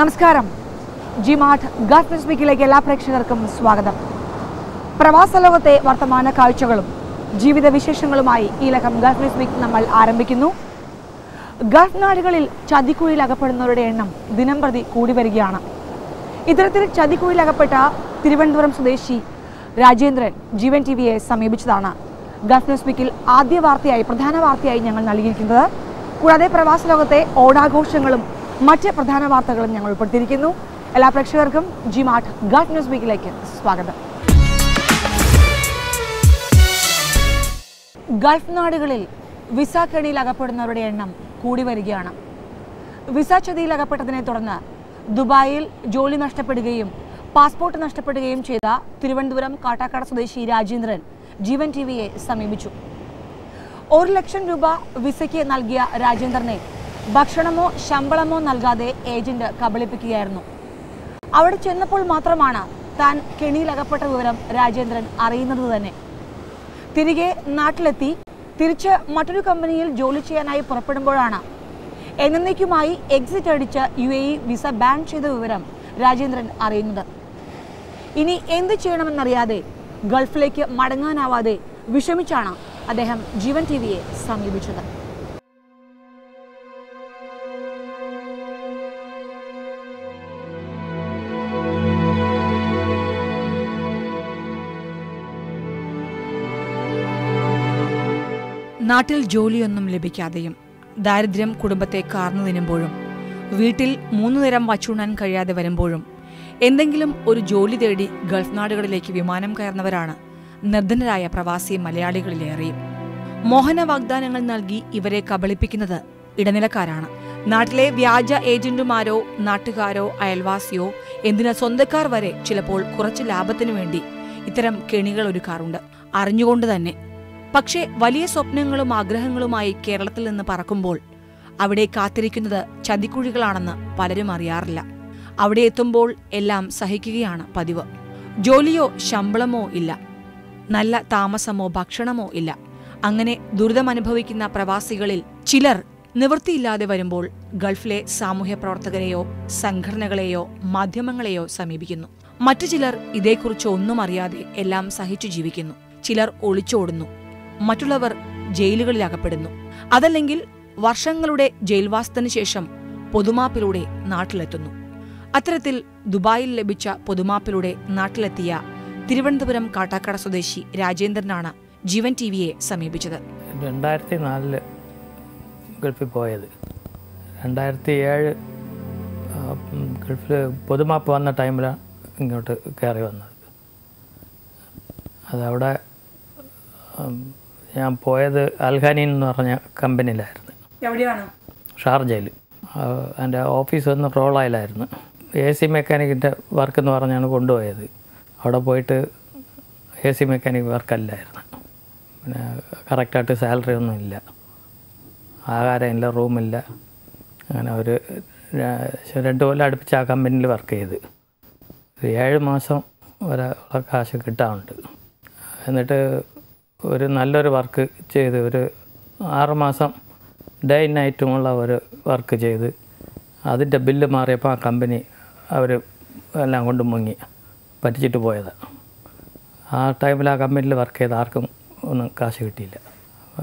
നമസ്കാരം. G Mart Gulf News വീക്കിലേക്ക് എല്ലാ പ്രേക്ഷകർക്കും സ്വാഗതം. പ്രവാസ ലോകത്തെ വർത്തമാന കാഴ്ചകളും ജീവിത വിശേഷങ്ങളുമായി ഈ ലക്കം ഗൾഫ് ന്യൂസ് വീക്ക് നമ്മൾ ആരംഭിക്കുന്നു. ഗൾഫ് നാടുകളിൽ ചതിക്കുഴിയിൽ അകപ്പെടുന്നവരുടെ എണ്ണം ദിനംപ്രതി കൂടി വരികയാണ്. ഇത്തരത്തിൽ ചതിക്കുഴിയിൽ അകപ്പെട്ട തിരുവനന്തപുരം സ്വദേശി രാജേന്ദ്രൻ ജീവൻ ടി വിയെ സമീപിച്ചതാണ്. ഗൾഫ് ന്യൂസ് വീക്കിൽ ആദ്യ വാർത്തയായി പ്രധാന വാർത്തയായി ഞങ്ങൾ നൽകിയിരിക്കുന്നത്. കൂടാതെ പ്രവാസ ലോകത്തെ ഓണാഘോഷങ്ങളും മറ്റ് പ്രധാന വാർത്തകളും ഞങ്ങൾ ഉൾപ്പെടുത്തിയിരിക്കുന്നു. എല്ലാ പ്രേക്ഷകർക്കും ജി മാർട്ട് ഗൾഫ് ന്യൂസ് വീക്കിലേക്ക് സ്വാഗതം. ഗൾഫ് നാടുകളിൽ വിസ കെണിയിൽ അകപ്പെടുന്നവരുടെ എണ്ണം കൂടി വരികയാണ്. വിസ ചതിയിൽ അകപ്പെട്ടതിനെ തുടർന്ന് ദുബായിൽ ജോലി നഷ്ടപ്പെടുകയും പാസ്പോർട്ട് നഷ്ടപ്പെടുകയും ചെയ്ത തിരുവനന്തപുരം കാട്ടാക്കട സ്വദേശി രാജേന്ദ്രൻ ജീവൻ ടി വിയെ സമീപിച്ചു. ഒരു ലക്ഷം രൂപ വിസയ്ക്ക് നൽകിയ രാജേന്ദ്രനെ ഭക്ഷണമോ ശമ്പളമോ നൽകാതെ ഏജന്റ് കബളിപ്പിക്കുകയായിരുന്നു. അവിടെ ചെന്നപ്പോൾ മാത്രമാണ് താൻ കെണിയിലകപ്പെട്ട വിവരം രാജേന്ദ്രൻ അറിയുന്നത് തന്നെ. തിരികെ നാട്ടിലെത്തി തിരിച്ച് മറ്റൊരു കമ്പനിയിൽ ജോലി ചെയ്യാനായി പുറപ്പെടുമ്പോഴാണ് എന്നേക്കുമായി എക്സിറ്റ് അടിച്ച് യു എ വിസ ബാൻ ചെയ്ത വിവരം രാജേന്ദ്രൻ അറിയുന്നത്. ഇനി എന്ത് ചെയ്യണമെന്നറിയാതെ ഗൾഫിലേക്ക് മടങ്ങാനാവാതെ വിഷമിച്ചാണ് അദ്ദേഹം ജീവൻ ടി വിയെ സമീപിച്ചത്. നാട്ടിൽ ജോലിയൊന്നും ലഭിക്കാതെയും ദാരിദ്ര്യം കുടുംബത്തെ കാർന്നു തിന്നുമ്പോഴും വീട്ടിൽ മൂന്നു നേരം വച്ചുണ്ണാൻ കഴിയാതെ വരുമ്പോഴും എന്തെങ്കിലും ഒരു ജോലി തേടി ഗൾഫ് നാടുകളിലേക്ക് വിമാനം കയറുന്നവരാണ് നിർധനരായ പ്രവാസി മലയാളികളിലേറെയും. മോഹന വാഗ്ദാനങ്ങൾ നൽകി ഇവരെ കബളിപ്പിക്കുന്നത് ഇടനിലക്കാരാണ്. നാട്ടിലെ വ്യാജ ഏജന്റുമാരോ നാട്ടുകാരോ അയൽവാസിയോ എന്തിന് സ്വന്തക്കാർ വരെ ചിലപ്പോൾ കുറച്ച് ലാഭത്തിനു വേണ്ടി ഇത്തരം കെണികൾ ഒരുക്കാറുണ്ട്. അറിഞ്ഞുകൊണ്ട് തന്നെ പക്ഷേ വലിയ സ്വപ്നങ്ങളും ആഗ്രഹങ്ങളുമായി കേരളത്തിൽ നിന്ന് പറക്കുമ്പോൾ അവിടെ കാത്തിരിക്കുന്നത് ചതിക്കുഴികളാണെന്ന് പലരും അറിയാറില്ല. അവിടെ എത്തുമ്പോൾ എല്ലാം സഹിക്കുകയാണ് പതിവ്. ജോലിയോ ശമ്പളമോ ഇല്ല. നല്ല താമസമോ ഭക്ഷണമോ ഇല്ല. അങ്ങനെ ദുരിതമനുഭവിക്കുന്ന പ്രവാസികളിൽ ചിലർ നിവൃത്തിയില്ലാതെ വരുമ്പോൾ ഗൾഫിലെ സാമൂഹ്യ പ്രവർത്തകരെയോ സംഘടനകളെയോ മാധ്യമങ്ങളെയോ സമീപിക്കുന്നു. മറ്റു ചിലർ ഇതേക്കുറിച്ച് ഒന്നും അറിയാതെ എല്ലാം സഹിച്ചു ജീവിക്കുന്നു. ചിലർ ഒളിച്ചോടുന്നു. മറ്റുള്ളവർ ജയിലുകളിൽ അകപ്പെടുന്നു അതല്ലെങ്കിൽ വർഷങ്ങളുടെ ജയിൽവാസത്തിന് ശേഷം പൊതുമാപ്പിലൂടെ നാട്ടിലെത്തുന്നു. അത്തരത്തിൽ ദുബായിൽ ലഭിച്ച പൊതുമാപ്പിലൂടെ നാട്ടിലെത്തിയ തിരുവനന്തപുരം കാട്ടാക്കട സ്വദേശി രാജേന്ദ്രനാണ് ജീവൻ ടി വിയെ സമീപിച്ചത്. രണ്ടായിരത്തി നാലിൽ ഗൾഫിൽ പോയത്. രണ്ടായിരത്തി ഏഴ് ഗൾഫിൽ പൊതുമാപ്പ് വന്ന ടൈമിലാണ് ഇങ്ങോട്ട് കയറി വന്നത്. അതവിടെ ഞാൻ പോയത് അൽഹാനിൻ എന്ന് പറഞ്ഞ കമ്പനിയിലായിരുന്നു. എവിടെയാണ്? ഷാർജയിൽ. എന്റെ ഓഫീസ് വന്ന് റോളായിലായിരുന്നു. എ സി മെക്കാനിക്കിന്റെ വർക്ക് എന്ന് പറഞ്ഞാണ് കൊണ്ടുപോയത്. അവിടെ പോയിട്ട് എ സി മെക്കാനിക് വർക്കല്ലായിരുന്നു പിന്നെ കറക്റ്റായിട്ട് സാലറി ഒന്നും ഇല്ല. ആഹാരമില്ല റൂമില്ല അങ്ങനെ ഒരു രണ്ട് കൊല്ലം അടുപ്പിച്ച് ആ കമ്പനിയിൽ വർക്ക് ചെയ്ത്. ഏഴ് മാസം വരെ കാശ് കിട്ടാറുണ്ട്. എന്നിട്ട് ഒരു നല്ലൊരു വർക്ക് ചെയ്ത് ഒരു ആറുമാസം ഡേ നൈറ്റുമുള്ള ഒരു വർക്ക് ചെയ്ത് അതിന്റെ ബില്ല് മാറിയപ്പോൾ ആ കമ്പനി അവർ എല്ലാം കൊണ്ട് മുങ്ങി പറ്റിച്ചിട്ട് പോയതാണ് ആ ടൈമിൽ ആ കമ്പനിയിൽ വർക്ക് ചെയ്ത് ആർക്കും ഒന്നും കാശ് കിട്ടിയില്ല.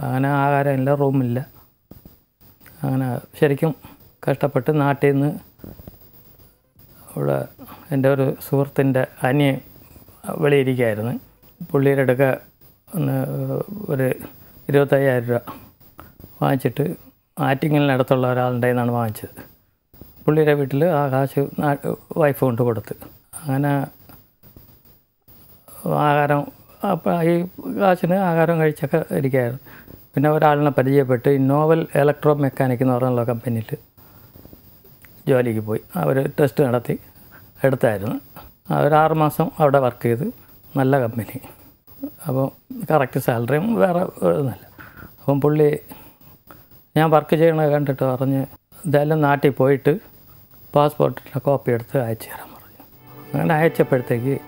അങ്ങനെ ആഹാരമില്ല റൂമില്ല അങ്ങനെ ശരിക്കും കഷ്ടപ്പെട്ട് നാട്ടിൽ നിന്ന് ഇവിടെ എന്റെ ഒരു സുഹൃത്തിന്റെ അനിയൻ വെളിയിരിക്കുകയായിരുന്നു പുള്ളിയുടെ അടുക്ക ഒന്ന് ഒരു ഇരുപത്തയ്യായിരം രൂപ വാങ്ങിച്ചിട്ട് ആറ്റിങ്ങലിനടുത്തുള്ള ഒരാളുടെ നിന്നാണ് വാങ്ങിച്ചത്. പുള്ളിയുടെ വീട്ടിൽ ആ കാശ് വൈഫ് കൊണ്ട് കൊടുത്ത്. അങ്ങനെ ആഹാരം അപ്പം ഈ കാശിന് ആഹാരം കഴിച്ചൊക്കെ ഇരിക്കുകയായിരുന്നു. പിന്നെ ഒരാളിനെ പരിചയപ്പെട്ട് നോവൽ ഇലക്ട്രോ മെക്കാനിക് എന്ന് പറഞ്ഞുള്ള കമ്പനിയിൽ ജോലിക്ക് പോയി. അവർ ടെസ്റ്റ് നടത്തി എടുത്തായിരുന്നു. അവർ ആറ് മാസം അവിടെ വർക്ക് ചെയ്ത് നല്ല കമ്പനി. അപ്പോൾ കറക്റ്റ് സാലറിയും വേറെ ഒന്നുമില്ല. അപ്പം പുള്ളി ഞാൻ വർക്ക് ചെയ്യണത് കണ്ടിട്ട് പറഞ്ഞ് ഇതെല്ലാം നാട്ടിൽ പോയിട്ട് പാസ്പോർട്ടിന്റെ കോപ്പി എടുത്ത് അയച്ചു തരാൻ പറഞ്ഞു. അങ്ങനെ അയച്ചപ്പോഴത്തേക്ക്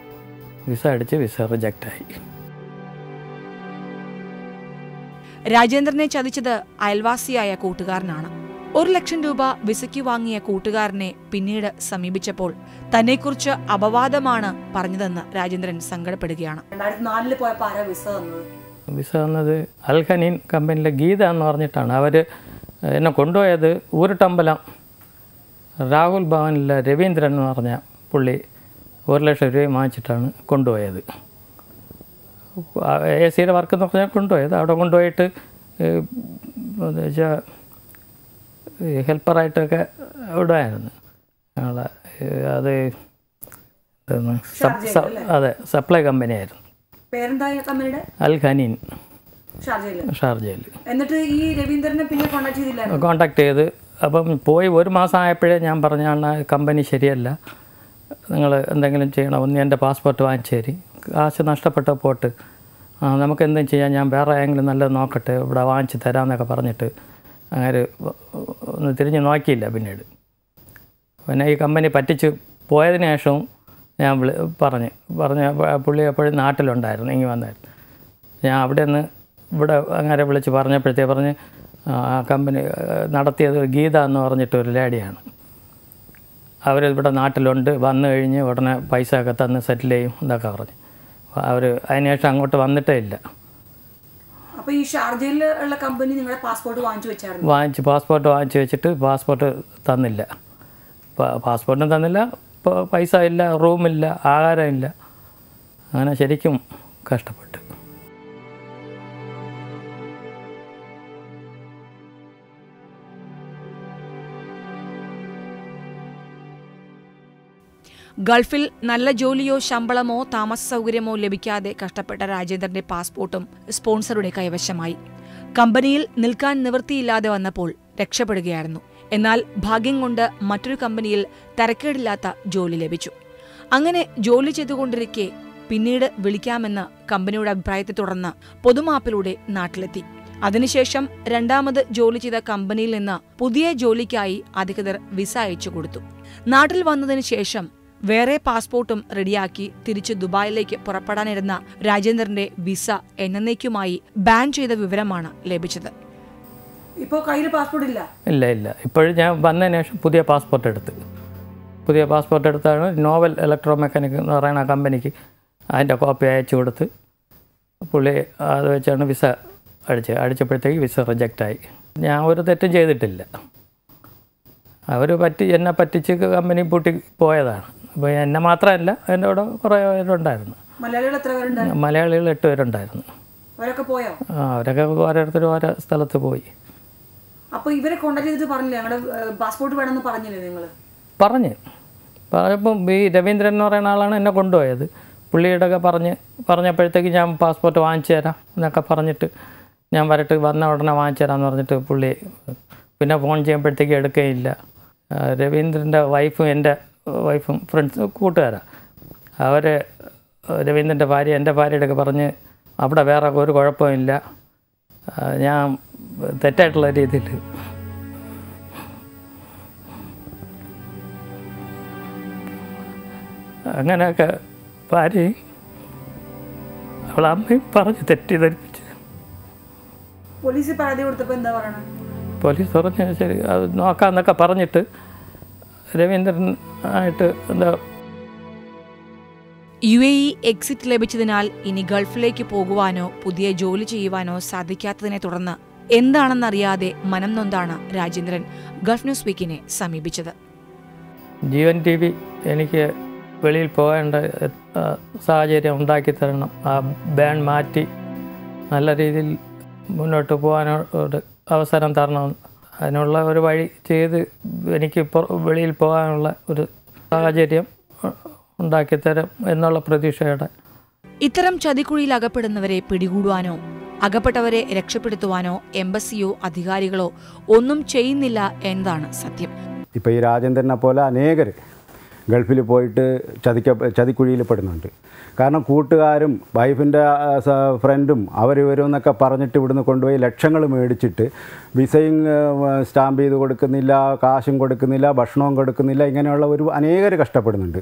വിസ അടിച്ച് വിസ റിജക്റ്റായി. രാജേന്ദ്രനെ ചതിച്ചത് അയൽവാസിയായ കൂട്ടുകാരനാണ്. ഒരു ലക്ഷം രൂപ വിസയ്ക്ക് വാങ്ങിയ കൂട്ടുകാരനെ പിന്നീട് സമീപിച്ചപ്പോൾ തന്നെക്കുറിച്ച് അപവാദമാണ് പറഞ്ഞതെന്ന് രാജേന്ദ്രൻ സങ്കടപ്പെടുകയാണ്. വിസ തന്നത്? അൽഖനീൻ കമ്പനിയിലെ ഗീത എന്ന് പറഞ്ഞിട്ടാണ്. അവർ എന്നെ കൊണ്ടുപോയത് ഊരുട്ടമ്പലം. രാഹുൽ ഭവനിലെ രവീന്ദ്രൻ എന്ന് പറഞ്ഞ പുള്ളി ഒരു ലക്ഷം രൂപ വാങ്ങിച്ചിട്ടാണ് കൊണ്ടുപോയത്. എ സിയുടെ വർക്ക് എന്ന് പറഞ്ഞാൽ കൊണ്ടുപോയത്. അവിടെ കൊണ്ടുപോയിട്ട് എന്താ വെച്ചാൽ ഹെൽപ്പറായിട്ടൊക്കെ ഇടായിരുന്നു ഞങ്ങളെ അത് അതെ സപ്ലൈ കമ്പനി ആയിരുന്നു അൽ ഖനീൻ. ഷാർജയിൽ. എന്നിട്ട് ഈ രവീന്ദ്രനെ പിന്നെ കോണ്ടാക്ട് ചെയ്തില്ല കോണ്ടാക്ട് ചെയ്ത് അപ്പം പോയി ഒരു മാസം ആയപ്പോഴേ ഞാൻ പറഞ്ഞാണ് കമ്പനി ശരിയല്ല. നിങ്ങൾ എന്തെങ്കിലും ചെയ്യണം? ഒന്ന് എന്റെ പാസ്പോർട്ട് വാങ്ങിച്ചു തരി. കാശ് നഷ്ടപ്പെട്ട പോട്ട്. നമുക്ക് എന്തും ചെയ്യാം. ഞാൻ വേറെ ആയെങ്കിലും നല്ലത് നോക്കട്ടെ. ഇവിടെ വാങ്ങിച്ച് തരാമെന്നൊക്കെ പറഞ്ഞിട്ട് അങ്ങനെ ഒന്ന് തിരിഞ്ഞ് നോക്കിയില്ല പിന്നീട്. പിന്നെ ഈ കമ്പനി പറ്റിച്ച് പോയതിന് ശേഷവും ഞാൻ വിളി പറഞ്ഞ് പറഞ്ഞ പുള്ളി എപ്പോഴും നാട്ടിലുണ്ടായിരുന്നു ഇങ്ങനെ വന്നായിരുന്നു. ഞാൻ അവിടെ നിന്ന് ഇവിടെ അങ്ങനെ വിളിച്ച് പറഞ്ഞപ്പോഴത്തേ പറഞ്ഞ് ആ കമ്പനി നടത്തിയത് ഗീത എന്ന് പറഞ്ഞിട്ട് ഒരു ലേഡിയാണ്. അവർ ഇവിടെ നാട്ടിലുണ്ട് വന്നു കഴിഞ്ഞ് ഉടനെ പൈസ ഒക്കെ തന്ന് സെറ്റിൽ ചെയ്യും എന്നൊക്കെ പറഞ്ഞു. അവർ അതിനുശേഷം അങ്ങോട്ട് വന്നിട്ടേ ഇല്ല. അപ്പൊ ഈ ഷാർജയിൽ ഉള്ള കമ്പനി നിങ്ങളുടെ പാസ്പോർട്ട് വാങ്ങിച്ചു വെച്ചായിരുന്നു? വാങ്ങിച്ച്. പാസ്പോർട്ട് വാങ്ങിച്ചു വെച്ചിട്ട് പാസ്പോർട്ട് തന്നില്ല. പാസ്പോർട്ടും തന്നില്ല. പൈസ ഇല്ല റൂമില്ല ആഹാരമില്ല അങ്ങനെ ശരിക്കും കഷ്ടപ്പെട്ടു. ഗൾഫിൽ നല്ല ജോലിയോ ശമ്പളമോ താമസ സൗകര്യമോ ലഭിക്കാതെ കഷ്ടപ്പെട്ട രാജേന്ദ്രന്റെ പാസ്പോർട്ടും സ്പോൺസറുടെ കൈവശമായി. കമ്പനിയിൽ നിൽക്കാൻ നിവൃത്തിയില്ലാതെ വന്നപ്പോൾ രക്ഷപ്പെടുകയായിരുന്നു. എന്നാൽ ഭാഗ്യം കൊണ്ട് മറ്റൊരു കമ്പനിയിൽ തരക്കേടില്ലാത്ത ജോലി ലഭിച്ചു. അങ്ങനെ ജോലി ചെയ്തുകൊണ്ടിരിക്കെ പിന്നീട് വിളിക്കാമെന്ന കമ്പനിയുടെ അഭിപ്രായത്തെ തുടർന്ന് പൊതുമാപ്പിലൂടെ നാട്ടിലെത്തി. അതിനുശേഷം രണ്ടാമത് ജോലി ചെയ്ത കമ്പനിയിൽ നിന്ന് പുതിയ ജോലിക്കായി അധികൃതർ വിസ അയച്ചു കൊടുത്തു. നാട്ടിൽ വന്നതിന് ശേഷം വേറെ പാസ്പോർട്ടും റെഡിയാക്കി തിരിച്ച് ദുബായിലേക്ക് പുറപ്പെടാനിരുന്ന രാജേന്ദ്രന്റെ വിസ എന്നേക്കുമായി ബാൻ ചെയ്ത വിവരമാണ് ലഭിച്ചത്. ഇപ്പോൾ കയ്യിൽ പാസ്പോർട്ട് ഇല്ല? ഇല്ല ഇല്ല. ഇപ്പോഴും ഞാൻ വന്നതിന് ശേഷം പുതിയ പാസ്പോർട്ട് എടുത്ത്. പുതിയ പാസ്പോർട്ട് എടുത്താണ് നോവൽ ഇലക്ട്രോ മെക്കാനിക് എന്ന് പറയുന്ന ആ കമ്പനിക്ക് അതിന്റെ കോപ്പി അയച്ചു കൊടുത്ത് പുള്ളി അത് വെച്ചാണ് വിസ അടിച്ചത്. അടിച്ചപ്പോഴത്തേക്ക് വിസ റിജക്റ്റായി ഞാൻ ഒരു തെറ്റും ചെയ്തിട്ടില്ല. അവർ പറ്റി എന്നെ പറ്റിച്ച് കമ്പനി പൂട്ടി പോയതാണ്. അപ്പോൾ എന്നെ മാത്രമല്ല എന്റെ കൂടെ കുറേ പേരുണ്ടായിരുന്നു. മലയാളികൾ എട്ട് പേരുണ്ടായിരുന്നു. അവരൊക്കെ പോയോ? ആ, അവരൊക്കെ ഓരോരുത്തർ ഓരോ സ്ഥലത്ത് പോയി. അപ്പോൾ ഇവരെ കോണ്ടാക്ട് ചെയ്തിട്ട് പറഞ്ഞില്ലേ? ഞങ്ങളുടെ പാസ്പോർട്ട് വേണമെന്ന് പറഞ്ഞില്ലേ നിങ്ങൾ പറഞ്ഞ്. പറഞ്ഞപ്പം ഈ രവീന്ദ്രൻ എന്ന് പറയുന്ന ആളാണ് എന്നെ കൊണ്ടുപോയത്. പുള്ളിയുടെ ഒക്കെ പറഞ്ഞ് പറഞ്ഞപ്പോഴത്തേക്ക് ഞാൻ പാസ്പോർട്ട് വാങ്ങിച്ചു തരാം എന്നൊക്കെ പറഞ്ഞിട്ട് ഞാൻ വരട്ട് വന്ന ഉടനെ വാങ്ങിച്ചു തരാമെന്ന് പറഞ്ഞിട്ട് പുള്ളി പിന്നെ ഫോൺ ചെയ്യുമ്പോഴത്തേക്ക് എടുക്കുകയില്ല. രവീന്ദ്രന്റെ വൈഫും എന്റെ വൈഫും ഫ്രണ്ട്സ് കൂട്ടുകാരാണ് അവർ രവീന്ദ്രന്റെ ഭാര്യ എന്റെ ഭാര്യയുടെ ഒക്കെ പറഞ്ഞ് അവിടെ വേറെ ഒരു കുഴപ്പമില്ല ഞാൻ തെറ്റായിട്ടുള്ള രീതിയിൽ അങ്ങനെയൊക്കെ ഭാര്യയും അവളെ അമ്മയും പറഞ്ഞ് തെറ്റിദ്ധരിപ്പിച്ച്. പോലീസ് പരാതി കൊടുത്തപ്പോൾ എന്താ പറയണത് പോലീസ് പറഞ്ഞ് ശരി അത് നോക്കാന്നൊക്കെ പറഞ്ഞിട്ട് രവീന്ദ്രൻ ആയിട്ട് എന്താ യു എ ഇ എക്സിറ്റ് ലഭിച്ചതിനാൽ ഇനി ഗൾഫിലേക്ക് പോകുവാനോ പുതിയ ജോലി ചെയ്യുവാനോ സാധിക്കാത്തതിനെ തുടർന്ന് എന്താണെന്നറിയാതെ മനം നൊന്താണ് രാജേന്ദ്രൻ ഗൾഫ് ന്യൂസ് വീക്കിനെ സമീപിച്ചത്. ജീവൻ ടി വി എനിക്ക് വെളിയിൽ പോകേണ്ട സാഹചര്യം ഉണ്ടാക്കി തരണം. ആ ബാൻ മാറ്റി നല്ല രീതിയിൽ മുന്നോട്ട് പോകാനോട് അവസരം തരണം അതിനുള്ള ഒരു വഴി ചെയ്ത് എനിക്ക് ഇപ്പോൾ വെളിയിൽ പോകാനുള്ള ഒരു സാഹചര്യം ഉണ്ടാക്കിത്തരും എന്നുള്ള പ്രതീക്ഷയുടെ. ഇത്തരം ചതിക്കുഴിയിൽ അകപ്പെടുന്നവരെ പിടികൂടുവാനോ അകപ്പെട്ടവരെ രക്ഷപ്പെടുത്തുവാനോ എംബസിയോ അധികാരികളോ ഒന്നും ചെയ്യുന്നില്ല എന്നതാണ് സത്യം. ഇപ്പോൾ ഈ രാജേന്ദ്രനെ പോലെ അനേകർ ഗൾഫിൽ പോയിട്ട് ചതിക്ക ചതിക്കുഴിയിൽ പെടുന്നുണ്ട്. കാരണം കൂട്ടുകാരും വൈഫിന്റെ ഫ്രണ്ടും അവരിവരും എന്നൊക്കെ പറഞ്ഞിട്ട് ഇവിടുന്ന് കൊണ്ടുപോയി ലക്ഷങ്ങൾ മേടിച്ചിട്ട് വിസയും സ്റ്റാമ്പ് ചെയ്ത് കൊടുക്കുന്നില്ല കാശും കൊടുക്കുന്നില്ല ഭക്ഷണവും കൊടുക്കുന്നില്ല ഇങ്ങനെയുള്ള ഒരു അനേകർ കഷ്ടപ്പെടുന്നുണ്ട്.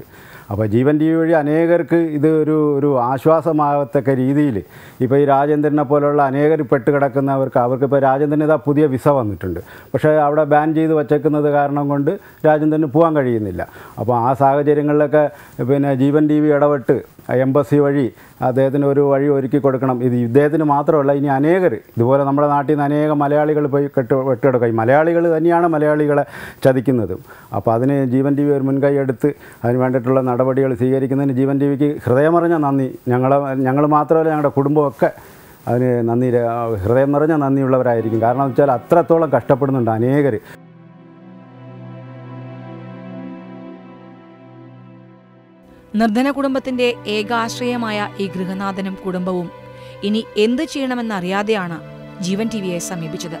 അപ്പോൾ ജീവൻ ടി വി വഴി അനേകർക്ക് ഇത് ഒരു ഒരു ആശ്വാസമാകത്തക്ക രീതിയിൽ ഇപ്പോൾ ഈ രാജേന്ദ്രനെ പോലുള്ള അനേകർ പെട്ട് കിടക്കുന്നവർക്ക് അവർക്ക് ഇപ്പോൾ രാജേന്ദ്രന് ഇതാ പുതിയ വിസ വന്നിട്ടുണ്ട്. പക്ഷേ അവിടെ ബാൻ ചെയ്ത് വച്ചേക്കുന്നത് കാരണം കൊണ്ട് രാജേന്ദ്രന് പോകാൻ കഴിയുന്നില്ല. അപ്പോൾ ആ സാഹചര്യങ്ങളിലൊക്കെ പിന്നെ ജീവൻ ടി വി ഇടപെട്ട് എംബസി വഴി അദ്ദേഹത്തിന് ഒരു വഴി ഒരുക്കി കൊടുക്കണം. ഇത് ഇദ്ദേഹത്തിന് മാത്രമല്ല ഇനി അനേകർ ഇതുപോലെ നമ്മുടെ നാട്ടിൽ നിന്ന് അനേകം മലയാളികൾ പോയി കെട്ട് വെട്ടിയെടുക്കുക ഈ മലയാളികൾ തന്നെയാണ് മലയാളികളെ ചതിക്കുന്നതും. അപ്പോൾ അതിന് ജീവൻ ടി വി ഒരു മുൻകൈ എടുത്ത് അതിന് വേണ്ടിയിട്ടുള്ള നടപടികൾ സ്വീകരിക്കുന്നതിന് ജീവൻ ടി വിക്ക് നിറഞ്ഞ നന്ദി. ഞങ്ങളെ ഞങ്ങൾ മാത്രമല്ല ഞങ്ങളുടെ കുടുംബമൊക്കെ അതിന് നന്ദി ഹൃദയം നിറഞ്ഞ നന്ദിയുള്ളവരായിരിക്കും. കാരണം എന്ന് വെച്ചാൽ അത്രത്തോളം കഷ്ടപ്പെടുന്നുണ്ട് അനേകർ. നിർധന കുടുംബത്തിന്റെ ഏകാശ്രയമായ ഈ ഗൃഹനാഥനും കുടുംബവും ഇനി എന്ത് ചെയ്യണമെന്നറിയാതെയാണ് ജീവൻ ടി വിയെ സമീപിച്ചത്.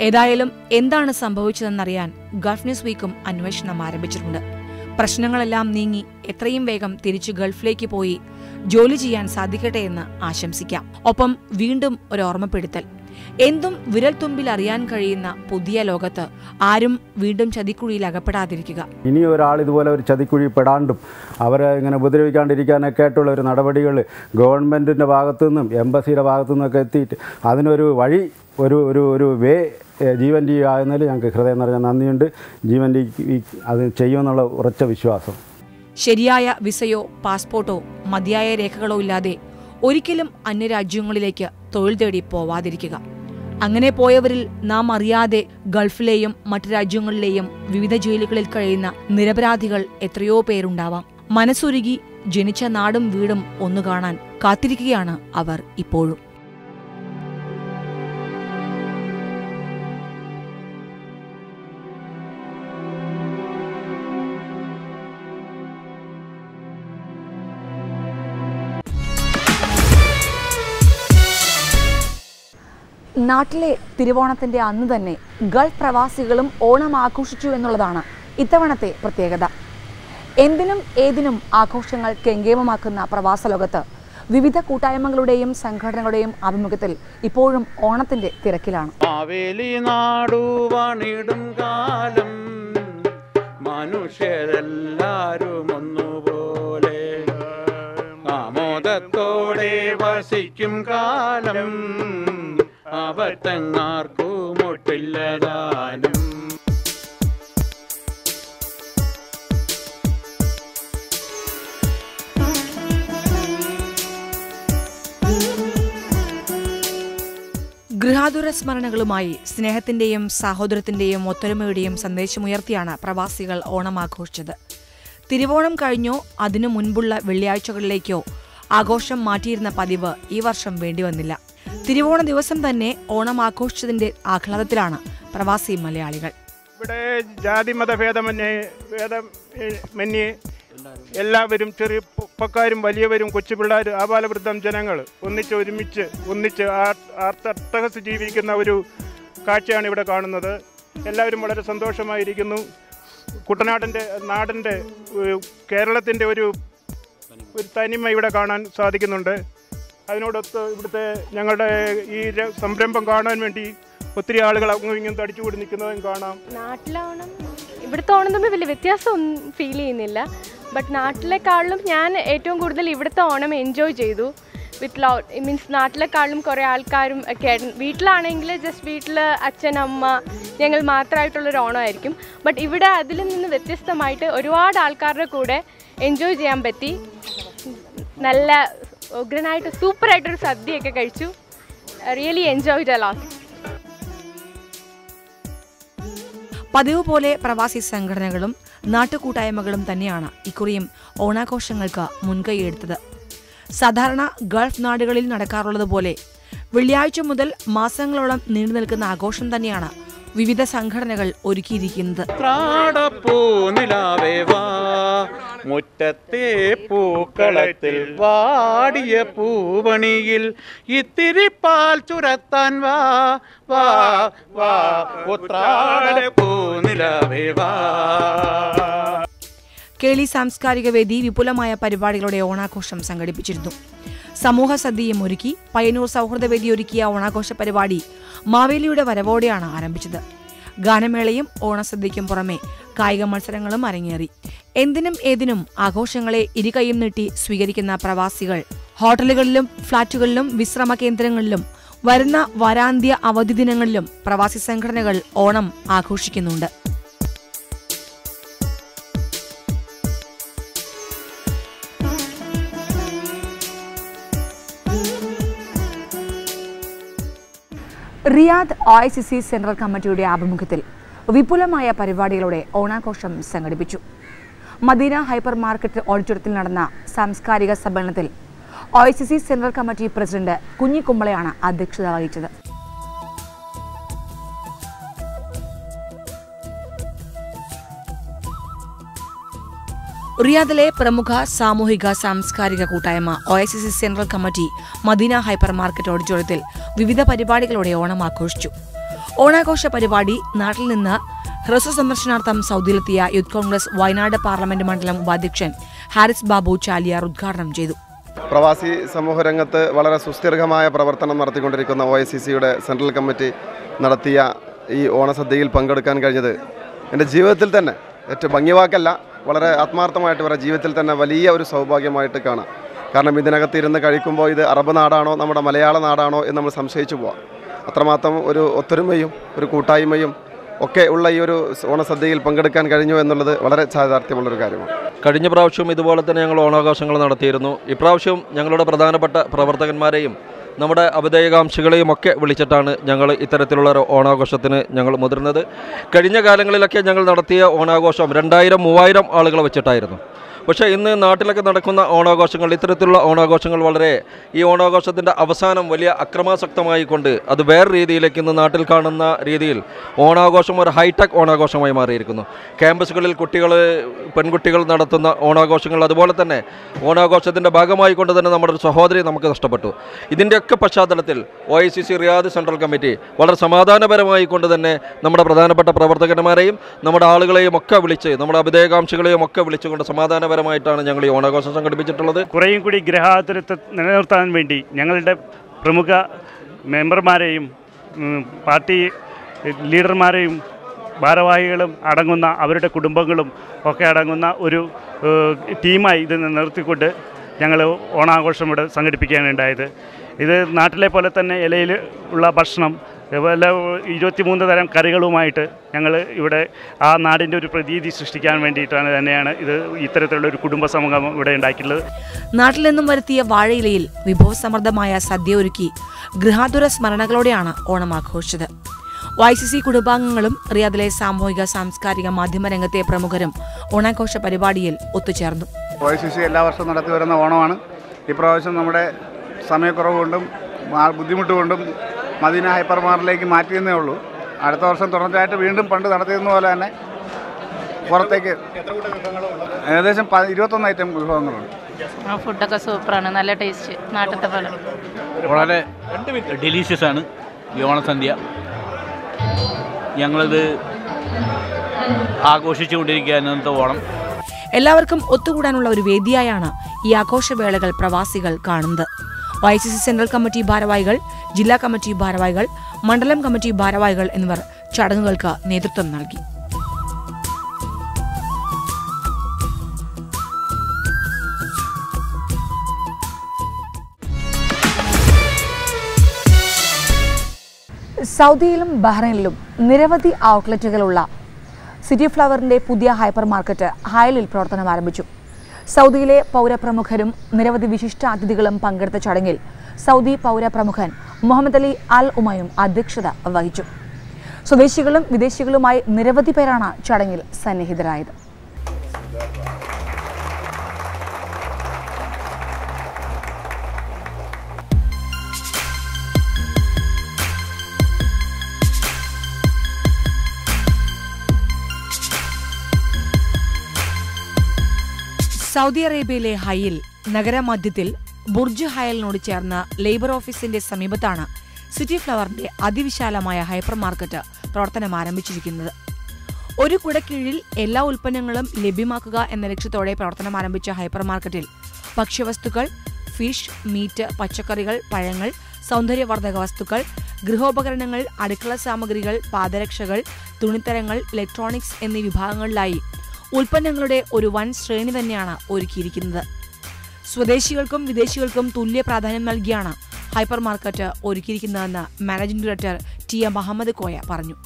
ഏതായാലും എന്താണ് സംഭവിച്ചതെന്നറിയാൻ ഗൾഫ് ന്യൂസ് വീക്കും അന്വേഷണം ആരംഭിച്ചിട്ടുണ്ട്. പ്രശ്നങ്ങളെല്ലാം നീങ്ങി എത്രയും വേഗം തിരിച്ചു ഗൾഫിലേക്ക് പോയി ജോലി ചെയ്യാൻ സാധിക്കട്ടെ എന്ന് ആശംസിക്കാം. ഒപ്പം വീണ്ടും ഒരു ഓർമ്മപ്പെടുത്തൽ. എന്തും വിരൽത്തുമ്പിൽ അറിയാൻ കഴിയുന്ന പുതിയ ലോകത്ത് ആരും വീണ്ടും ചതിക്കുഴിയിൽ അകപ്പെടാതിരിക്കുക. ഇനി ഒരാൾ ഇതുപോലെ ഒരു ചതിക്കുഴി പെടാണ്ടും അവരെ ഇങ്ങനെ ഉപദ്രവിക്കാണ്ടിരിക്കാനൊക്കെ ആയിട്ടുള്ള ഒരു നടപടികൾ ഗവൺമെന്റിന്റെ ഭാഗത്തു നിന്നും എംബസിയുടെ ഭാഗത്തു നിന്നൊക്കെ എത്തിയിട്ട് അതിനൊരു വഴി ഒരു ഒരു ഒരു വേ ജീവൻ ടി ആകുന്നതിൽ ഞങ്ങൾക്ക് ഹൃദയം നിറഞ്ഞ നന്ദിയുണ്ട്. ജീവൻ ടി അത് ചെയ്യുമെന്നുള്ള ഉറച്ച വിശ്വാസം. ശരിയായ വിസയോ പാസ്പോർട്ടോ മതിയായ രേഖകളോ ഇല്ലാതെ ഒരിക്കലും അന്യരാജ്യങ്ങളിലേക്ക് തൊഴിൽ തേടി പോവാതിരിക്കുക. അങ്ങനെ പോയവരിൽ നാം അറിയാതെ ഗൾഫിലെയും മറ്റു രാജ്യങ്ങളിലെയും വിവിധ ജയിലുകളിൽ കഴിയുന്ന നിരപരാധികൾ എത്രയോ പേരുണ്ടാവാം. മനസ്സൊരുകി ജനിച്ച നാടും വീടും ഒന്നു കാണാൻ കാത്തിരിക്കുകയാണ് അവർ ഇപ്പോഴും. നാട്ടിലെ തിരുവോണത്തിന്റെ അന്ന് തന്നെ ഗൾഫ് പ്രവാസികളും ഓണം ആഘോഷിച്ചു എന്നുള്ളതാണ് ഇത്തവണത്തെ പ്രത്യേകത. എന്തിനും ഏതിനും ആഘോഷങ്ങൾ കെങ്കേമമാക്കുന്ന പ്രവാസ ലോകത്ത് വിവിധ കൂട്ടായ്മകളുടെയും സംഘടനകളുടെയും ആഭിമുഖ്യത്തിൽ ഇപ്പോഴും ഓണത്തിന്റെ തിരക്കിലാണ്. കാലം മനുഷ്യരെല്ലാരും ആമോദത്തോടെ വസിക്കും കാലം അവറ്റങ്ങാർക്കും ഒട്ടില്ലതാനും. ഗൃഹാതുര സ്മരണകളുമായി സ്നേഹത്തിന്റെയും സഹോദരത്തിന്റെയും ഒത്തൊരുമയുടെയും സന്ദേശമുയർത്തിയാണ് പ്രവാസികൾ ഓണം ആഘോഷിച്ചത്. തിരുവോണം കഴിഞ്ഞോ അതിനു മുൻപുള്ള വെള്ളിയാഴ്ചകളിലേക്കോ ആഘോഷം മാറ്റിയിരുന്ന പതിവ് ഈ വർഷം വേണ്ടിവന്നില്ല. തിരുവോണ ദിവസം തന്നെ ഓണം ആഘോഷിച്ചതിന്റെ ആഹ്ലാദത്തിലാണ് പ്രവാസി മലയാളികൾ. ഇവിടെ ജാതി മതഭേദമന്യേ ഭേദമന്യേ എല്ലാവരും ചെറിയ പൊക്കാരും വലിയവരും കൊച്ചുപിള്ളേർ ആബാലവൃദ്ധം ജനങ്ങൾ ഒന്നിച്ച് ഒരുമിച്ച് ഒന്നിച്ച് ആർ- ആർത്തട്ടഹസ് ജീവിക്കുന്ന ഒരു കാഴ്ചയാണ് ഇവിടെ കാണുന്നത്. എല്ലാവരും വളരെ സന്തോഷമായിരിക്കുന്നു. കുട്ടനാടിന്റെ നാടിന്റെ കേരളത്തിന്റെ ഒരു ഒരു തനിമ ഇവിടെ കാണാൻ സാധിക്കുന്നുണ്ട്. അതിനോടൊത്ത് ഇവിടുത്തെ ഞങ്ങളുടെ ഈ സംരംഭം കാണാൻ വേണ്ടി ഒത്തിരി ആളുകൾ അങ്ങും ഇങ്ങും തടിച്ചുകൂടി നിൽക്കുന്നതും കാണാം. നാട്ടിലാവണം. ഇവിടുത്തെ ഓണം തമ്മിൽ വലിയ വ്യത്യാസം ഫീൽ ചെയ്യുന്നില്ല. ബട്ട് നാട്ടിലെക്കാളിലും ഞാൻ ഏറ്റവും കൂടുതൽ ഇവിടുത്തെ ഓണം എൻജോയ് ചെയ്തു. വിത്ത് ലോ മീൻസ് നാട്ടിലെക്കാളും കുറേ ആൾക്കാരും ഒക്കെ ആയിരുന്നു. വീട്ടിലാണെങ്കിൽ ജസ്റ്റ് വീട്ടിൽ അച്ഛൻ അമ്മ ഞങ്ങൾ മാത്രമായിട്ടുള്ളൊരു ഓണമായിരിക്കും. ബട്ട് ഇവിടെ അതിൽ നിന്ന് വ്യത്യസ്തമായിട്ട് ഒരുപാട് ആൾക്കാരുടെ കൂടെ എൻജോയ് ചെയ്യാൻ പറ്റി. നല്ല ഉഗ്രനായിട്ട് സൂപ്പറായിട്ടൊരു സദ്യയൊക്കെ കഴിച്ചു. റിയലി എൻജോയ് ദ ലാസ്റ്റ് പതിവ് പോലെ പ്രവാസി സംഘടനകളും നാട്ടുകൂട്ടായ്മകളും തന്നെയാണ് ഇക്കുറിയും ഓണാഘോഷങ്ങൾക്ക് മുൻകൈയെടുത്തത് സാധാരണ ഗൾഫ് നാടുകളിൽ നടക്കാറുള്ളതുപോലെ വെള്ളിയാഴ്ച മുതൽ മാസങ്ങളോളം നീണ്ടു നിൽക്കുന്ന ആഘോഷം തന്നെയാണ് വിവിധ സംഘടനകൾ ഒരുക്കിയിരിക്കുന്നത്. മുറ്റത്തെ പൂക്കളത്തിൽ വാടിയ പൂവണിയിൽ ഇത്തിരി പാൽ ചുരത്താൻ വാ വാ വാ. ഉത്രാട പൂനിലവേ വാ. കേളി സാംസ്കാരിക വേദി വിപുലമായ പരിപാടികളുടെ ഓണാഘോഷം സംഘടിപ്പിച്ചിരുന്നു. സമൂഹ സദ്യയും ഒരുക്കി പയ്യന്നൂർ സൗഹൃദവേദി ഒരുക്കിയ ഓണാഘോഷ പരിപാടി മാവേലിയുടെ വരവോടെയാണ് ആരംഭിച്ചത്. ഗാനമേളയും ഓണസദ്യയ്ക്കും പുറമെ കായിക മത്സരങ്ങളും അരങ്ങേറി. എന്തിനും ഏതിനും ആഘോഷങ്ങളെ ഇരുകൈയും നീട്ടി സ്വീകരിക്കുന്ന പ്രവാസികൾ. ഹോട്ടലുകളിലും ഫ്ളാറ്റുകളിലും വിശ്രമ കേന്ദ്രങ്ങളിലും വരുന്ന വാരാന്ത്യ അവധി ദിനങ്ങളിലും പ്രവാസി സംഘടനകൾ ഓണം ആഘോഷിക്കുന്നുണ്ട്. Riyadh O I C C central കമ്മിറ്റിയുടെ ആഭിമുഖ്യത്തിൽ വിപുലമായ പരിപാടികളോടെ ഓണാഘോഷം സംഘടിപ്പിച്ചു. മദീന ഹൈപ്പർ മാർക്കറ്റ് ഓഡിറ്റോറിയത്തിൽ നടന്ന സാംസ്കാരിക സമ്മേളനത്തിൽ O I C C central committee president കുഞ്ഞിക്കുമ്പളയാണ് അധ്യക്ഷത വഹിച്ചത്. റിയാദിലെ പ്രമുഖ സാമൂഹിക സാംസ്കാരിക കൂട്ടായ്മ O S C C central committee Madina hyper market ഓഡിറ്റോറിയത്തിൽ വിവിധ പരിപാടികളോടെ ഓണം ആഘോഷിച്ചു. ഓണാഘോഷ പരിപാടി നാട്ടിൽ നിന്ന് ഹ്രസ്വ സന്ദർശനാർത്ഥം സൗദിയിലെത്തിയ യൂത്ത് കോൺഗ്രസ് വയനാട് പാർലമെന്റ് മണ്ഡലം ഉപാധ്യക്ഷൻ ഹാരിസ് ബാബു ചാലിയാർ ഉദ്ഘാടനം ചെയ്തു. പ്രവാസി സമൂഹ രംഗത്ത് വളരെ സുസ്ഥിരമായ പ്രവർത്തനം നടത്തിക്കൊണ്ടിരിക്കുന്ന ഒ എസ് സി സിയുടെ സെൻട്രൽ കമ്മിറ്റി നടത്തിയ ഈ ഓണസദ്യയിൽ പങ്കെടുക്കാൻ കഴിഞ്ഞത് എന്റെ ജീവിതത്തിൽ തന്നെ ഏറ്റവും ഭംഗിവാക്കല്ല. വളരെ ആത്മാർത്ഥമായിട്ട് വരെ. ജീവിതത്തിൽ തന്നെ വലിയ ഒരു സൗഭാഗ്യമായിട്ട് കാണാം. കാരണം ഇതിനകത്ത് ഇരുന്ന് കഴിക്കുമ്പോൾ ഇത് അറബ് നാടാണോ നമ്മുടെ മലയാള നാടാണോ എന്ന് നമ്മൾ സംശയിച്ചു പോവാം. അത്രമാത്രം ഒരു ഒത്തൊരുമയും ഒരു കൂട്ടായ്മയും ഒക്കെ ഉള്ള ഈ ഒരു ഓണസദ്യയിൽ പങ്കെടുക്കാൻ കഴിഞ്ഞു എന്നുള്ളത് വളരെ ചാരിതാർത്ഥ്യമുള്ളൊരു കാര്യമാണ്. കഴിഞ്ഞ പ്രാവശ്യം ഇതുപോലെ തന്നെ ഞങ്ങൾ ഓണാഘോഷങ്ങൾ നടത്തിയിരുന്നു. ഇപ്രാവശ്യം ഞങ്ങളുടെ പ്രധാനപ്പെട്ട പ്രവർത്തകന്മാരെയും നമ്മുടെ അഭിതേകാംക്ഷികളെയും ഒക്കെ വിളിച്ചിട്ടാണ് ഞങ്ങൾ ഇത്തരത്തിലുള്ള ഒരു ഓണാഘോഷത്തിന് ഞങ്ങൾ മുതിർന്നത്. കഴിഞ്ഞ കാലങ്ങളിലൊക്കെ ഞങ്ങൾ നടത്തിയ ഓണാഘോഷം രണ്ടായിരം മൂവായിരം ആളുകളെ വെച്ചിട്ടായിരുന്നു. പക്ഷേ ഇന്ന് നാട്ടിലൊക്കെ നടക്കുന്ന ഓണാഘോഷങ്ങൾ ഇത്തരത്തിലുള്ള ഓണാഘോഷങ്ങൾ വളരെ ഈ ഓണാഘോഷത്തിന്റെ അവസാനം വലിയ അക്രമാസക്തമായി കൊണ്ട് അത് വേറെ രീതിയിലേക്ക് ഇന്ന് നാട്ടിൽ കാണുന്ന രീതിയിൽ ഓണാഘോഷം ഒരു ഹൈടെക് ഓണാഘോഷമായി മാറിയിരിക്കുന്നു. ക്യാമ്പസുകളിൽ കുട്ടികൾ പെൺകുട്ടികൾ നടത്തുന്ന ഓണാഘോഷങ്ങൾ അതുപോലെ തന്നെ ഓണാഘോഷത്തിന്റെ ഭാഗമായി കൊണ്ട് തന്നെ നമ്മുടെ ഒരു സഹോദരി നമുക്ക് നഷ്ടപ്പെട്ടു. ഇതിന്റെയൊക്കെ പശ്ചാത്തലത്തിൽ O I C C Riyadh central committee വളരെ സമാധാനപരമായി കൊണ്ട് തന്നെ നമ്മുടെ പ്രധാനപ്പെട്ട പ്രവർത്തകന്മാരെയും നമ്മുടെ ആളുകളെയും ഒക്കെ വിളിച്ച് നമ്മുടെ അഭിതേകാംക്ഷികളെയും ഒക്കെ വിളിച്ചുകൊണ്ട് സമാധാനപരമായിട്ടാണ് ഞങ്ങൾ ഈ ഓണാഘോഷം സംഘടിപ്പിച്ചിട്ടുള്ളത്. കുറേയും കൂടി ഗ്രഹാതുരത്വം നിലനിർത്താൻ വേണ്ടി ഞങ്ങളുടെ പ്രമുഖ മെമ്പർമാരെയും പാർട്ടി ലീഡർമാരെയും ഭാരവാഹികളും അടങ്ങുന്ന അവരുടെ കുടുംബങ്ങളും ഒക്കെ അടങ്ങുന്ന ഒരു ടീമായി ഇത് നിർത്തിക്കൊണ്ട് ഞങ്ങൾ ഓണാഘോഷം ഇവിടെ സംഘടിപ്പിക്കാനുണ്ടായത് ഇത് നാട്ടിലെ പോലെ തന്നെ ഇലയിൽ ഉള്ള ഭക്ഷണം അതുപോലെ ഇരുപത്തിമൂന്ന് തരം കറികളുമായിട്ട് ഞങ്ങൾ ഇവിടെ ആ നാടിന്റെ ഒരു പ്രതീതി സൃഷ്ടിക്കാൻ വേണ്ടിയിട്ടാണ് തന്നെയാണ് ഇത് ഇത്തരത്തിലുള്ള ഒരു കുടുംബ സമൂഹം ഇവിടെ ഉണ്ടാക്കിയിട്ടുള്ളത്. നാട്ടിൽ നിന്നും വരുത്തിയ വാഴയിലയിൽ വിഭവസമൃദ്ധമായ സദ്യ ഒരുക്കി ഗൃഹാതുര സ്മരണകളോടെയാണ് ഓണം ആഘോഷിച്ചത്. വൈ സി സി കുടുംബാംഗങ്ങളും റിയാദിലെ സാമൂഹിക സാംസ്കാരിക മാധ്യമ രംഗത്തെ പ്രമുഖരും ഓണാഘോഷ പരിപാടിയിൽ ഒത്തുചേർന്നു. വൈ സി സി എല്ലാ വർഷവും നടത്തി വരുന്ന ഓണമാണ്. ഇപ്രാവശ്യം നമ്മുടെ സമയക്കുറവ് കൊണ്ടും ബുദ്ധിമുട്ട് കൊണ്ടും മദീന ഹൈപ്പർ മാറിലേക്ക് മാറ്റിയെന്നേ ഉള്ളൂ. അടുത്ത വർഷം തുടർച്ചയായിട്ട് വീണ്ടും പണ്ട് നടത്തിയിരുന്ന പോലെ തന്നെ പുറത്തേക്ക് ഏകദേശം ഇരുപത്തൊന്ന് ഐറ്റം വിഭവങ്ങളുണ്ട്. ഫുഡൊക്കെ സൂപ്പറാണ്. നല്ല ടേസ്റ്റ്. നാട്ടിലത്തെ പോലെ. വളരെ ഡെലീഷ്യസ് ആണ് ഈ ഓണസന്ധ്യ ഞങ്ങളിത് ആഘോഷിച്ചുകൊണ്ടിരിക്കുക ഇന്നത്തെ ഓണം. എല്ലാവർക്കും ഒത്തുകൂടാനുള്ള ഒരു വേദിയായാണ് ഈ ആഘോഷവേളകൾ പ്രവാസികൾ കാണുന്നത്. Y C C central committee ഭാരവാഹികൾ ജില്ലാ കമ്മിറ്റി ഭാരവാഹികൾ മണ്ഡലം കമ്മിറ്റി ഭാരവാഹികൾ എന്നിവർ ചടങ്ങുകൾക്ക് നേതൃത്വം നൽകി. സൗദിയിലും ബഹ്റൈനിലും നിരവധി ഔട്ട്ലെറ്റുകളുള്ള സിറ്റി ഫ്ലവറിന്റെ പുതിയ ഹൈപ്പർ മാർക്കറ്റ് ഹയലിൽ പ്രവർത്തനം ആരംഭിച്ചു. സൗദിയിലെ പൗരപ്രമുഖരും നിരവധി വിശിഷ്ട അതിഥികളും പങ്കെടുത്ത ചടങ്ങിൽ സൗദി പൗരപ്രമുഖൻ മുഹമ്മദ് അലി അൽ ഉമയും അധ്യക്ഷത വഹിച്ചു. സ്വദേശികളും വിദേശികളുമായി നിരവധി പേരാണ് ചടങ്ങിൽ സന്നിഹിതരായത്. സൗദി അറേബ്യയിലെ ഹയിൽ നഗരമധ്യത്തിൽ ബുർജ് ഹയലിനോട് ചേർന്ന ലേബർ ഓഫീസിന്റെ സമീപത്താണ് സിറ്റി ഫ്ലവറിന്റെ അതിവിശാലമായ ഹൈപ്പർ മാർക്കറ്റ് പ്രവർത്തനം ആരംഭിച്ചിരിക്കുന്നത്. ഒരു കുടക്കീഴിൽ എല്ലാ ഉൽപ്പന്നങ്ങളും ലഭ്യമാക്കുക എന്ന ലക്ഷ്യത്തോടെ പ്രവർത്തനം ആരംഭിച്ച ഹൈപ്പർ മാർക്കറ്റിൽ ഭക്ഷ്യവസ്തുക്കൾ ഫിഷ് മീറ്റ് പച്ചക്കറികൾ പഴങ്ങൾ സൗന്ദര്യവർദ്ധക വസ്തുക്കൾ ഗൃഹോപകരണങ്ങൾ അടുക്കള സാമഗ്രികൾ പാദരക്ഷകൾ തുണിത്തരങ്ങൾ ഇലക്ട്രോണിക്സ് എന്നീ വിഭാഗങ്ങളിലായി ഉൽപ്പന്നങ്ങളുടെ ഒരു വൻ ശ്രേണി തന്നെയാണ് ഒരുക്കിയിരിക്കുന്നത്. സ്വദേശികൾക്കും വിദേശികൾക്കും തുല്യ പ്രാധാന്യം നൽകിയാണ് hyper market ഒരുക്കിയിരിക്കുന്നതെന്ന് managing director T M Muhammad Koya പറഞ്ഞു.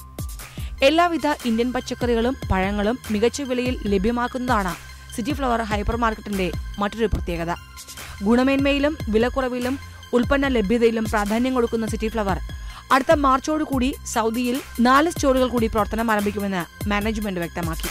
എല്ലാവിധ ഇന്ത്യൻ പച്ചക്കറികളും പഴങ്ങളും മികച്ച വിലയിൽ ലഭ്യമാക്കുന്നതാണ് സിറ്റി ഫ്ലവർ ഹൈപ്പർ മാർക്കറ്റിന്റെ മറ്റൊരു പ്രത്യേകത. ഗുണമേന്മയിലും വിലക്കുറവിലും ഉൽപ്പന്ന ലഭ്യതയിലും പ്രാധാന്യം കൊടുക്കുന്ന സിറ്റി ഫ്ലവർ അടുത്ത മാർച്ചോടുകൂടി സൗദിയിൽ നാല് സ്റ്റോറുകൾ കൂടി പ്രവർത്തനം ആരംഭിക്കുമെന്ന് മാനേജ്മെന്റ് വ്യക്തമാക്കി.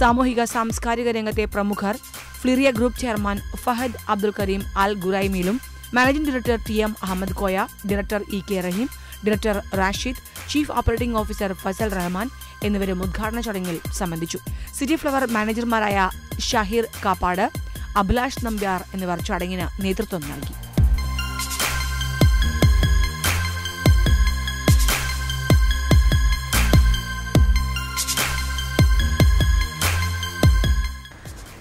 സാമൂഹിക സാംസ്കാരിക രംഗത്തെ പ്രമുഖർ ഫ്ലിറിയ group chairman Fahad Abdul Kareem Al ഗുറൈമിലും managing director T M Ahammed Koya director E K Raheem director Rashid chief operating officer Fasal Rahman എന്നിവരും ഉദ്ഘാടന ചടങ്ങിൽ സംബന്ധിച്ചു. സിറ്റി ഫ്ലവർ മാനേജർമാരായ ഷഹീർ കാപ്പാട് അഭിലാഷ് നമ്പ്യാർ എന്നിവർ ചടങ്ങിന് നേതൃത്വം നൽകി.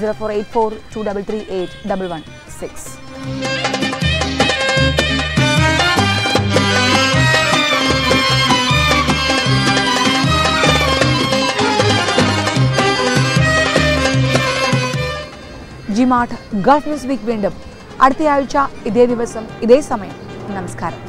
zero four eight four two double three eight double one six ജിമാട്ട് Gulf news week വീണ്ടും. അടുത്തയാഴ്ച ഇതേ ദിവസം ഇതേ സമയം. നമസ്കാരം.